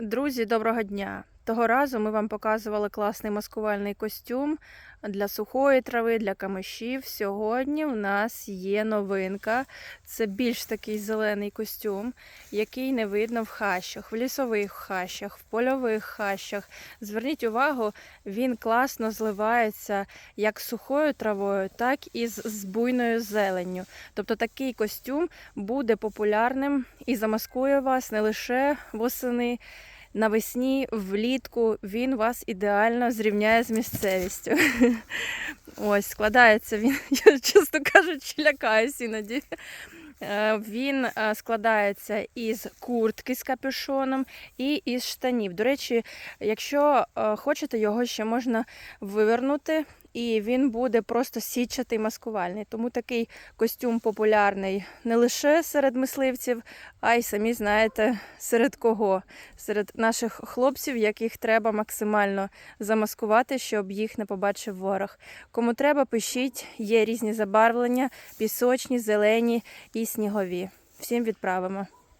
Друзі, доброго дня! Того разу ми вам показували класний маскувальний костюм для сухої трави, для камишів. Сьогодні в нас є новинка. Це більш такий зелений костюм, який не видно в хащах, в лісових хащах, в польових хащах. Зверніть увагу, він класно зливається як сухою травою, так і з буйною зеленню. Тобто такий костюм буде популярним і замаскує вас не лише восени. Навесні, влітку він вас ідеально зрівняє з місцевістю. Ось, складається він, я чесно кажучи, лякаюсь іноді. Е, Він е, складається із куртки з капюшоном і із штанів. До речі, якщо е, хочете, його ще можна вивернути, і він буде просто січатий маскувальний. Тому такий костюм популярний не лише серед мисливців, а й самі знаєте, серед кого? Серед наших хлопців, яких треба максимально замаскувати, щоб їх не побачив ворог. Кому треба, пишіть, є різні забарвлення: пісочні, зелені і снігові. Всім відправимо.